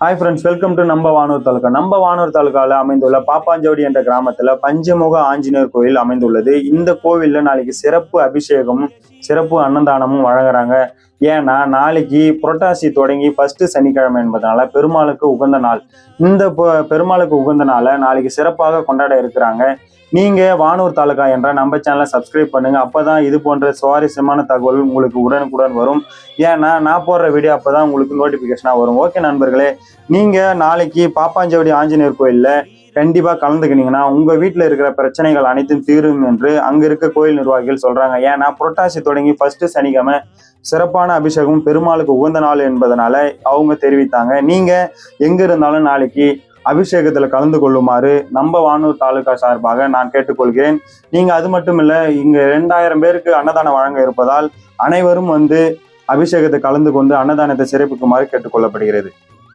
Hi friends welcome to நம்ம வானூர் தாலுகா நம்ம வானூர் தாலுகாவில் அமைந்துள்ள பாப்பாஞ்சோடி என்ற கிராமத்தில் பஞ்சமுக ஆஞ்சநேயர் கோயில் அமைந்துள்ளது. இந்த கோவிலில் நாளைக்கு சிறப்பு அபிஷேகமும் சிறப்பு அன்னதானமும் வழங்குறாங்க. ஏன்னா நாளைக்கு புரட்டாசி தொடங்கி ஃபர்ஸ்ட் சனிக்கிழமை என்பதனால பெருமாளுக்கு உகந்த நாள். இந்த பெருமாளுக்கு உகந்த நாளை நாளைக்கு சிறப்பாக கொண்டாட இருக்கிறாங்க. நீங்க வானூர் தாலுகா என்ற நம்ம சேனலை சப்ஸ்கிரைப் பண்ணுங்க. அப்பதான் இது போன்ற சுவாரஸ்யமான தகவல் உங்களுக்கு உடனுக்குடன் வரும். ஏன்னா நான் போடுற வீடியோ அப்பதான் உங்களுக்கு நோட்டிபிகேஷனா வரும். ஓகே நண்பர்களே. நீங்க நாளைக்கு பாப்பாஞ்சவடி ஆஞ்சநேயர் கோயில்ல கண்டிப்பாக கலந்துக்கினீங்கன்னா உங்கள் வீட்டில் இருக்கிற பிரச்சனைகள் அனைத்தும் தீரும் என்று அங்கே இருக்க கோயில் நிர்வாகிகள் சொல்கிறாங்க ஏன்னா புரட்டாசி தொடங்கி ஃபஸ்ட்டு சனிக்கிழமை சிறப்பான அபிஷேகம் பெருமாளுக்கு உகந்த நாள் என்பதனால அவங்க தெரிவித்தாங்க. நீங்கள் எங்கே இருந்தாலும் நாளைக்கு அபிஷேகத்தில் கலந்து கொள்ளுமாறு நம்ம வானூர் தாலுகா சார்பாக நான் கேட்டுக்கொள்கிறேன். நீங்கள் அது மட்டும் இல்லை இங்கே ரெண்டாயிரம் பேருக்கு அன்னதானம் வழங்க இருப்பதால் அனைவரும் வந்து அபிஷேகத்தை கலந்து கொண்டு அன்னதானத்தை சிறப்பிக்குமாறு கேட்டுக்கொள்ளப்படுகிறது.